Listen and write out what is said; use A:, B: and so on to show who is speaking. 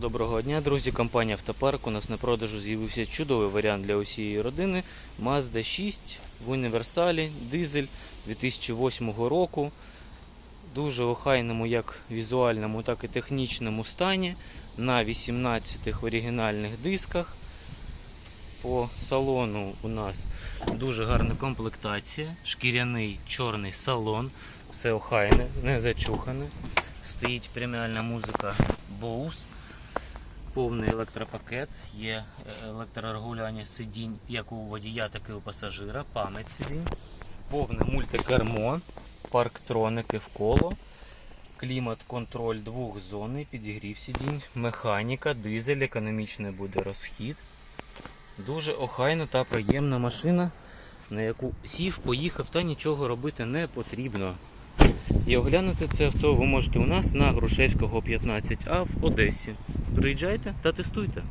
A: Доброго дня, друзі. Компанія Автопарк. У нас на продажу з'явився чудовий варіант для усієї родини. Mazda 6 в універсалі, дизель 2008 року. Дуже охайному як візуальному, так і технічному стані. На 18 оригінальних дисках. По салону у нас дуже гарна комплектація, шкіряний чорний салон, все охайне, не зачухане. Стоїть преміальна музика Bose повний електропакет, є е, електрорегулювання сидінь як у водія, так і у пасажира, пам'ять сидінь, повне мультикермо, парктроники вколо, клімат-контроль двохзонний, підігрів сидінь, механіка, дизель, економічний буде розхід. Дуже охайна та приємна машина, на яку сів, поїхав та нічого робити не потрібно. І оглянути це авто ви можете у нас на Грушевського 15А в Одесі. Приїжджайте та тестуйте.